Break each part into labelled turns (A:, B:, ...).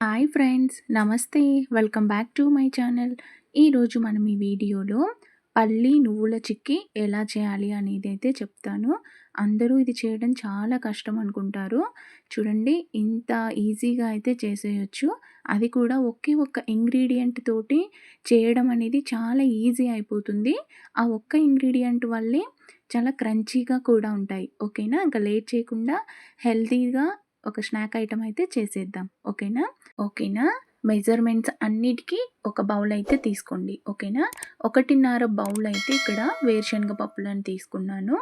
A: Hi friends నమస్తే. Welcome back to my channel ఈరోజు మనం ఈ వీడియోలో పల్లి నువ్వుల చిక్కి ఎలా చేయాలి అనేది అయితే చెప్తాను. అందరూ ఇది చేయడం చాలా కష్టం అనుకుంటారు. చూడండి ఇంత ఈజీగా అయితే చేసేయచ్చు. అది కూడా ఒకే ఒక్క ఇంగ్రీడియంట్ తోటి చేయడం అనేది చాలా ఈజీ అయిపోతుంది. ఆ ఒక్క ఇంగ్రీడియంట్ వల్లే చాలా క్రంచీగా కూడా ఉంటాయి. ఓకేనా ఇంకా లేట్ చేయకుండా హెల్తీగా ఒక స్నాక్ ఐటమ్ అయితే చేసేద్దాం. ఓకేనా? ఓకేనా? మెజర్మెంట్స్ అన్నిటికీ ఒక బౌల్ అయితే తీసుకోండి. ఓకేనా? ఒకటిన్నర బౌల్ అయితే ఇక్కడ వేరుశనగ పప్పులను తీసుకున్నాను.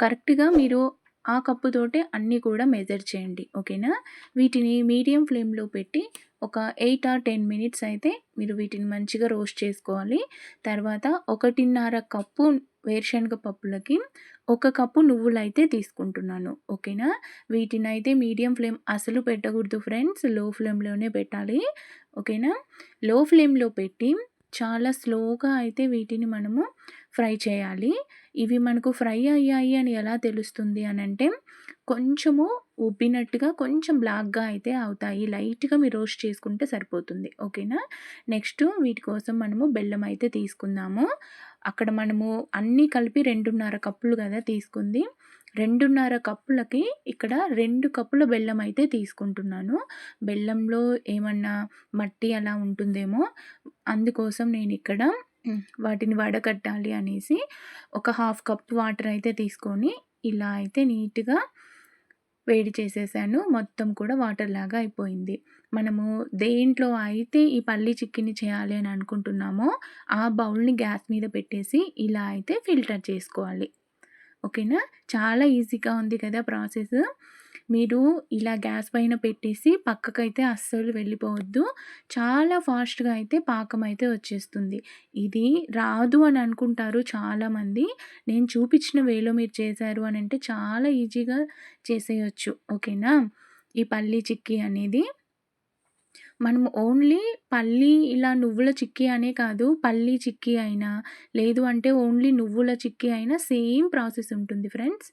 A: కరెక్ట్గా మీరు ఆ కప్పుతోటే అన్నీ కూడా మెజర్ చేయండి. ఓకేనా? వీటిని మీడియం ఫ్లేమ్లో పెట్టి ఒక ఎయిట్ ఆర్ టెన్ మినిట్స్ అయితే మీరు వీటిని మంచిగా రోస్ట్ చేసుకోవాలి. తర్వాత ఒకటిన్నర కప్పు వేరుశనగ పప్పులకి ఒక కప్పు నువ్వులు అయితే తీసుకుంటున్నాను ఓకేనా? వీటిని అయితే మీడియం ఫ్లేమ్ అసలు పెట్టకూడదు ఫ్రెండ్స్లో ఫ్లేమ్లోనే పెట్టాలి ఓకేనా? లో ఫ్లేమ్లో పెట్టి చాలా స్లోగా అయితే వీటిని మనము ఫ్రై చేయాలి. ఇవి మనకు ఫ్రై అయ్యాయి అని ఎలా తెలుస్తుంది అని అంటే కొంచెము ఉబ్బినట్టుగా కొంచెం బ్లాక్గా అయితే అవుతాయి. లైట్గా మీరు రోస్ట్ చేసుకుంటే సరిపోతుంది. ఓకేనా? నెక్స్ట్ వీటి కోసం మనము బెల్లం అయితే తీసుకుందాము. అక్కడ మనము అన్నీ కలిపి రెండున్నర కప్పులు కదా తీసుకుంది. రెండున్నర కప్పులకి ఇక్కడ రెండు కప్పుల బెల్లం అయితే తీసుకుంటున్నాను. బెల్లంలో ఏమన్నా మట్టి అలా ఉంటుందేమో అందుకోసం నేను ఇక్కడ వాటిని వడకట్టాలి అనేసి ఒక హాఫ్ కప్ వాటర్ అయితే తీసుకొని ఇలా అయితే నీట్గా వేడి చేసేసాను. మొత్తం కూడా వాటర్ లాగా అయిపోయింది. మనము దేంట్లో అయితే ఈ పల్లి చిక్కిని చేయాలి అని అనుకుంటున్నామో ఆ బౌల్ని గ్యాస్ మీద పెట్టేసి ఇలా అయితే ఫిల్టర్ చేసుకోవాలి. ఓకేనా? చాలా ఈజీగా ఉంది కదా ప్రాసెస్. మీరు ఇలా గ్యాస్ పైన పెట్టేసి పక్కకైతే అస్సలు వెళ్ళిపోవద్దు. చాలా ఫాస్ట్గా అయితే పాకం అయితే వచ్చేస్తుంది. ఇది రాదు అని అనుకుంటారు చాలామంది. నేను చూపించిన వేలో మీరు చేశారు అని అంటే చాలా ఈజీగా చేసేయచ్చు. ఓకేనా? ఈ పల్లీ చిక్కీ అనేది మనం ఓన్లీ పల్లి ఇలా నువ్వుల చిక్కీ అనే కాదు పల్లి చిక్కీ అయినా లేదు అంటే ఓన్లీ నువ్వుల చిక్కీ అయినా సేమ్ ప్రాసెస్ ఉంటుంది ఫ్రెండ్స్.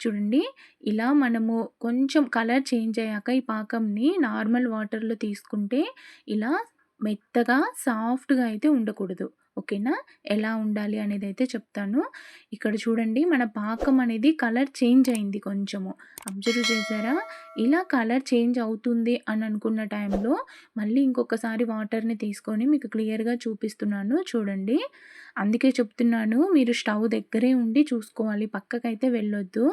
A: చూడండి. ఇలా మనము కొంచెం కలర్ చేంజ్ అయ్యాక ఈ పాకంని నార్మల్ వాటర్లో తీసుకుంటే ఇలా మెత్తగా సాఫ్ట్గా అయితే ఉండకూడదు. ఓకేనా? ఎలా ఉండాలి అనేది అయితే చెప్తాను. ఇక్కడ చూడండి మన పాకం అనేది కలర్ చేంజ్ అయింది కొంచెము. అబ్జర్వ్ చేశారా? ఇలా కలర్ చేంజ్ అవుతుంది అని అనుకున్న టైంలో మళ్ళీ ఇంకొకసారి వాటర్ని తీసుకొని మీకు క్లియర్గా చూపిస్తున్నాను. చూడండి. అందుకే చెప్తున్నాను మీరు స్టవ్ దగ్గరే ఉండి చూసుకోవాలి పక్కకైతే వెళ్ళొద్దు.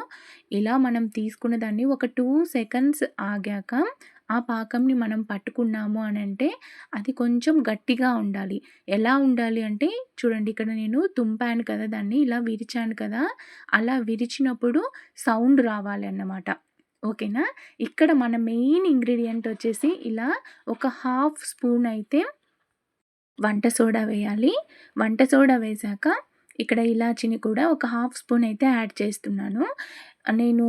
A: ఇలా మనం తీసుకున్న దాన్ని ఒక టూ సెకండ్స్ ఆగాక ఆ పాకంని మనం పట్టుకున్నాము అని అంటే అది కొంచెం గట్టిగా ఉండాలి. ఎలా ఉండాలి అంటే చూడండి ఇక్కడ నేను తుంపాను కదా దాన్ని ఇలా విరిచాను కదా అలా విరిచినప్పుడు సౌండ్ రావాలి అన్నమాట. ఓకేనా? ఇక్కడ మన మెయిన్ ఇంగ్రీడియంట్ వచ్చేసి ఇలా ఒక హాఫ్ స్పూన్ అయితే వంట సోడా వేయాలి. వంట సోడా వేశాక ఇక్కడ ఇలాచిని కూడా ఒక హాఫ్ స్పూన్ అయితే యాడ్ చేస్తున్నాను. నేను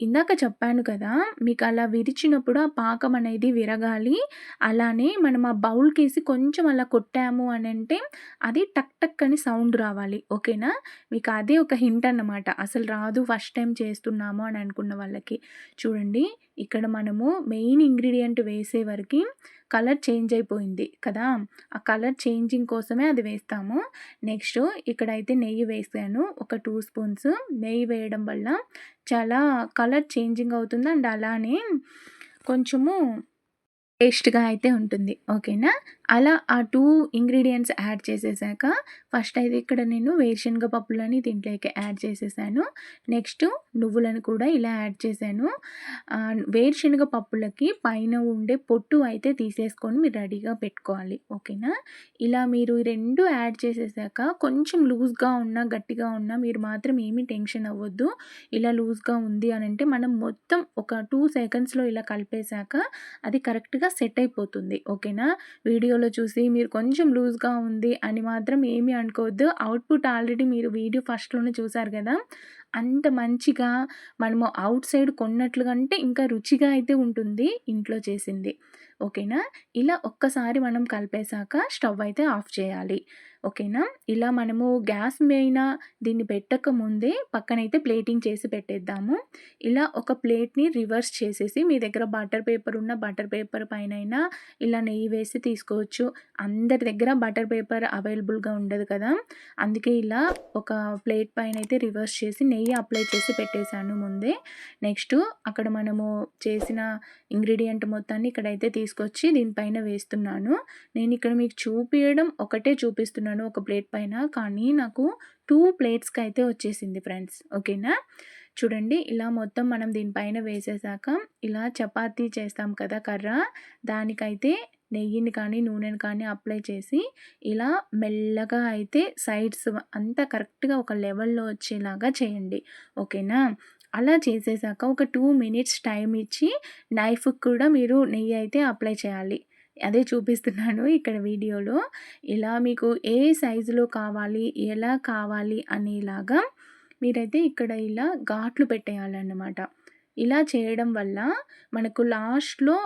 A: ఇందాక చెప్పాను కదా మీకు అలా విరిచినప్పుడు ఆ పాకం అనేది విరగాలి. అలానే మనం ఆ బౌల్కేసి కొంచెం అలా కొట్టాము అని అంటే అది టక్ టక్ అని సౌండ్ రావాలి. ఓకేనా? మీకు అదే ఒక హింట్ అన్నమాట. అసలు రాదు ఫస్ట్ టైం చేస్తున్నాము అని అనుకున్న వాళ్ళకి. చూడండి ఇక్కడ మనము మెయిన్ ఇంగ్రీడియంట్ వేసే వరకు కలర్ చేంజ్ అయిపోయింది కదా. ఆ కలర్ చేంజింగ్ కోసమే అది వేస్తాము. నెక్స్ట్ ఇక్కడైతే నెయ్యి వేసాను. ఒక టూ స్పూన్స్ నెయ్యి వేయడం వల్ల చాలా కలర్ చేంజింగ్ అవుతుంది. అండ్ అలానే కొంచెము టేస్ట్గా అయితే ఉంటుంది. ఓకేనా? అలా ఆ టూ ఇంగ్రీడియంట్స్ యాడ్ చేసేసాక ఫస్ట్ అయితే ఇక్కడ నేను వేరుశనగ పప్పులని దీంట్లోకి యాడ్ చేసేసాను. నెక్స్ట్ నువ్వులను కూడా ఇలా యాడ్ చేశాను. వేరుశనగ పప్పులకి పైన ఉండే పొట్టు అయితే తీసేసుకొని మీరు రెడీగా పెట్టుకోవాలి. ఓకేనా? ఇలా మీరు రెండు యాడ్ చేసేసాక కొంచెం లూజ్గా ఉన్నా గట్టిగా ఉన్నా మీరు మాత్రం ఏమీ టెన్షన్ అవ్వద్దు. ఇలా లూజ్గా ఉంది అని అంటే మనం మొత్తం ఒక టూ సెకండ్స్లో ఇలా కలిపేశాక అది కరెక్ట్గా సెట్ అయిపోతుంది. ఓకేనా? వీడియో వీడియోలో చూసి మీరు కొంచెం లూజ్గా ఉంది అని మాత్రం ఏమీ అనుకోవద్దు. అవుట్పుట్ ఆల్రెడీ మీరు వీడియో ఫస్ట్లోనే చూసారు కదా. అంత మంచిగా మనము అవుట్ సైడ్ కొన్నట్లుగా అంటే ఇంకా రుచిగా అయితే ఉంటుంది ఇంట్లో చేసింది. ఓకేనా? ఇలా ఒక్కసారి మనం కలిపేశాక స్టవ్ అయితే ఆఫ్ చేయాలి. ఓకేనా? ఇలా మనము గ్యాస్ మీద దీన్ని పెట్టక ముందే పక్కనైతే ప్లేటింగ్ చేసి పెట్టేద్దాము. ఇలా ఒక ప్లేట్ని రివర్స్ చేసేసి మీ దగ్గర బటర్ పేపర్ ఉన్న బటర్ పేపర్ పైన ఇలా నెయ్యి వేసి తీసుకోవచ్చు. అందరి దగ్గర బటర్ పేపర్ అవైలబుల్గా ఉండదు కదా? అందుకే ఇలా ఒక ప్లేట్ పైన అయితే రివర్స్ చేసి నెయ్యి అప్లై చేసి పెట్టేశాను ముందే. నెక్స్ట్ అక్కడ మనము చేసిన ఇంగ్రీడియంట్ మొత్తాన్ని ఇక్కడైతే తీసుకొచ్చి దీనిపైన వేస్తున్నాను. నేను ఇక్కడ మీకు చూపించడం ఒకటే చూపిస్తున్నాను ఒక ప్లేట్ పైన కానీ నాకు టూ ప్లేట్స్కి అయితే వచ్చేసింది ఫ్రెండ్స్. ఓకేనా? చూడండి ఇలా మొత్తం మనం దీనిపైన వేసేసాక ఇలా చపాతీ చేస్తాం కదా కర్ర దానికైతే నెయ్యిని కానీ నూనెని కానీ అప్లై చేసి ఇలా మెల్లగా అయితే సైడ్స్ అంతా కరెక్ట్గా ఒక లెవెల్లో వచ్చేలాగా చేయండి. ఓకేనా? అలా చేసేసాక ఒక టూ మినిట్స్ టైం ఇచ్చి నైఫ్కి కూడా మీరు నెయ్యి అయితే అప్లై చేయాలి. అదే చూపిస్తున్నాను ఇక్కడ వీడియోలో. ఇలా మీకు ఏ సైజులో కావాలి ఎలా కావాలి అనేలాగా మీరైతే ఇక్కడ ఇలా ఘాట్లు పెట్టేయాలన్నమాట. ఇలా చేయడం వల్ల మనకు లాస్ట్లో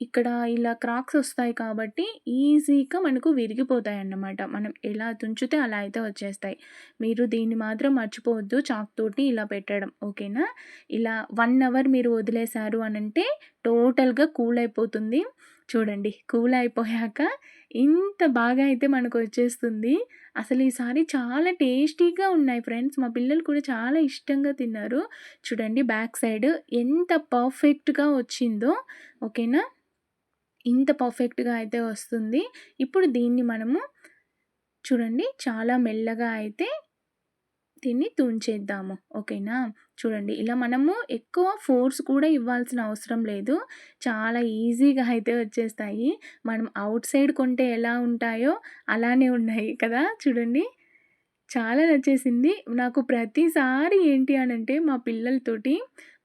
A: ఇక్కడ ఇలా క్రాక్స్ వస్తాయి కాబట్టి ఈజీగా మనకు విరిగిపోతాయి అన్నమాట మనం ఎలా తుంచితే అలా అయితే వచ్చేస్తాయి. మీరు దీన్ని మాత్రం మర్చిపోవద్దు. చాక్ తోటి ఇలా పెట్టడం ఓకేనా? ఇలా వన్ అవర్ మీరు వదిలేశారు అని అంటే టోటల్గా కూల్ అయిపోతుంది చూడండి కూల్ అయిపోయాక ఇంత బాగా అయితే మనకు వచ్చేస్తుంది. అసలు ఈసారి చాలా టేస్టీగా ఉన్నాయి ఫ్రెండ్స్. మా పిల్లలు కూడా చాలా ఇష్టంగా తిన్నారు. చూడండి బ్యాక్ సైడ్ ఎంత పర్ఫెక్ట్గా వచ్చిందో ఓకేనా? ఇంత పర్ఫెక్ట్గా అయితే వస్తుంది. ఇప్పుడు దీన్ని మనము చూడండి చాలా మెల్లగా అయితే దీన్ని తుంచేద్దాము. ఓకేనా? చూడండి ఇలా మనము ఎక్కువ ఫోర్స్ కూడా ఇవ్వాల్సిన అవసరం లేదు. చాలా ఈజీగా అయితే వచ్చేస్తాయి. మనం అవుట్ సైడ్ కొంటే ఎలా ఉంటాయో అలానే ఉన్నాయి కదా? చూడండి. చాలా నచ్చేసింది. నాకు ప్రతిసారి ఏంటి అని అంటే మా పిల్లలతోటి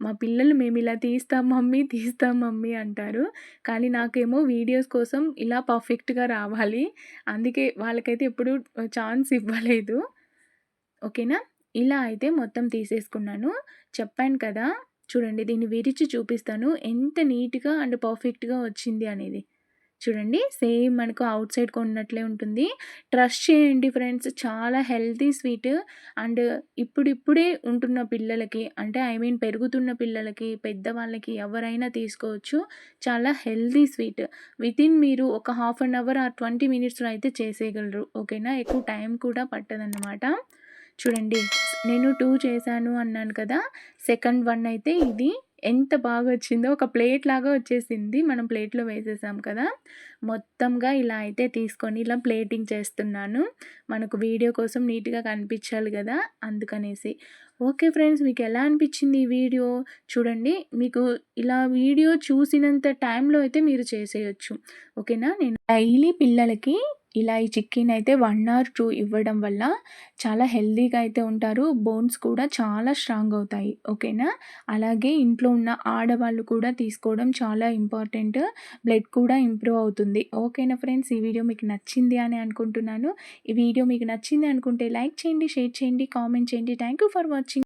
A: మా పిల్లలు మేము ఇలా తీస్తాం మమ్మీ తీస్తాం మమ్మీ అంటారు. కానీ నాకేమో వీడియోస్ కోసం ఇలా పర్ఫెక్ట్గా రావాలి. అందుకే వాళ్ళకైతే ఎప్పుడు ఛాన్స్ ఇవ్వలేదు. ఓకేనా? ఇలా అయితే మొత్తం తీసేసుకున్నాను. చెప్పాను కదా చూడండి దీన్ని విరిచి చూపిస్తాను. ఎంత నీట్గా అండ్ పర్ఫెక్ట్గా వచ్చింది అనేది. చూడండి. సేమ్ మనకు అవుట్ సైడ్ కొన్నట్లే ఉంటుంది. ట్రస్ట్ చేయండి ఫ్రెండ్స్. చాలా హెల్తీ స్వీట్. అండ్ ఇప్పుడిప్పుడే ఉంటున్న పిల్లలకి అంటే ఐ మీన్ పెరుగుతున్న పిల్లలకి పెద్దవాళ్ళకి ఎవరైనా తీసుకోవచ్చు. చాలా హెల్తీ స్వీట్. వితిన్ మీరు ఒక half an hour or twenty మినిట్స్లో అయితే చేసేయగలరు. ఓకేనా? ఎక్కువ టైం కూడా పట్టదన్నమాట. చూడండి. నేను టూ చేశాను అన్నాను కదా. సెకండ్ వన్ అయితే ఇది. ఎంత బాగా వచ్చిందో ఒక ప్లేట్ లాగా వచ్చేసింది. మనం ప్లేట్లో వేసేసాం కదా. మొత్తంగా ఇలా అయితే తీసుకొని ఇలా ప్లేటింగ్ చేస్తున్నాను. మనకు వీడియో కోసం నీట్గా కనిపించాలి కదా అందుకనేసి. ఓకే ఫ్రెండ్స్ మీకు ఎలా అనిపించింది ఈ వీడియో? చూడండి మీకు ఇలా వీడియో చూసినంత టైంలో అయితే మీరు చేసేయచ్చు. ఓకేనా? నేను డైలీ పిల్లలకి ఇలా ఈ చికెన్ అయితే వన్ ఆర్ టూ ఇవ్వడం వల్ల చాలా హెల్తీగా అయితే ఉంటారు. బోన్స్ కూడా చాలా స్ట్రాంగ్ అవుతాయి. ఓకేనా? అలాగే ఇంట్లో ఉన్న ఆడవాళ్ళు కూడా తీసుకోవడం చాలా ఇంపార్టెంట్. బ్లడ్ కూడా ఇంప్రూవ్ అవుతుంది. ఓకేనా ఫ్రెండ్స్ ఈ వీడియో మీకు నచ్చింది అని అనుకుంటున్నాను. ఈ వీడియో మీకు నచ్చింది అనుకుంటే లైక్ చేయండి షేర్ చేయండి కామెంట్ చేయండి. Thank you for watching